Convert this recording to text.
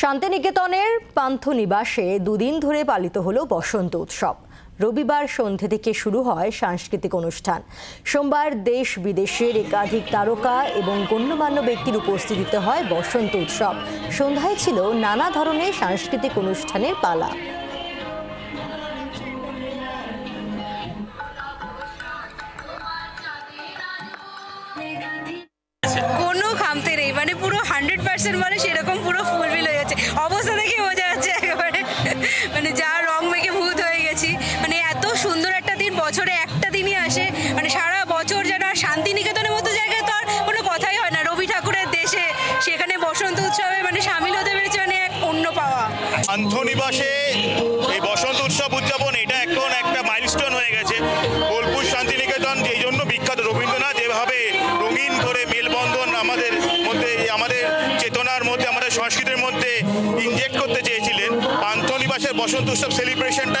শান্তিনিকেতনের পান্থনিবাসে দুদিন ধরে পালিত হলো বসন্ত উৎসব। রবিবার সন্ধে থেকে শুরু হয় সাংস্কৃতিক অনুষ্ঠান। সোমবার দেশ বিদেশের একাধিক তারকা এবং গণ্যমান্য ব্যক্তির উপস্থিতিতে হয় বসন্ত উৎসব। সন্ধ্যায় ছিল নানা ধরনের সাংস্কৃতিক অনুষ্ঠানের পালা। কোনো খামতে নেই মানে পুরো হান্ড্রেড পার্সেন্ট মানে সেরকম পুরো গেছি মানে এত সুন্দর একটা দিন, বছরে একটা দিনই আসে। মানে সারা বছর যেন শান্তিনিকেতনের মতো জায়গায় তো আর কোনো কথাই হয় না। রবি ঠাকুরের দেশে সেখানে বসন্ত উৎসবে মানে সামিল হতে পেরেছে মানে এক অন্য পাওয়া। পান্থনিবাসে এই বসন্ত উৎসব উদযাপন, এটা এখন একটা মাইলস্টোন হয়ে গেছে। বোলপুর শান্তিনিকেতন, যেই জন্য বিখ্যাত রবীন্দ্রনাথ যেভাবে রঙিন করে মেলবন্ধন আমাদের মধ্যে, আমাদের চেতনার মধ্যে, আমাদের সংস্কৃতির মধ্যে ইনজেক্ট করতে চেয়েছিলেন। পান্থনিবাসের বসন্ত উৎসব সেলিব্রেশনটা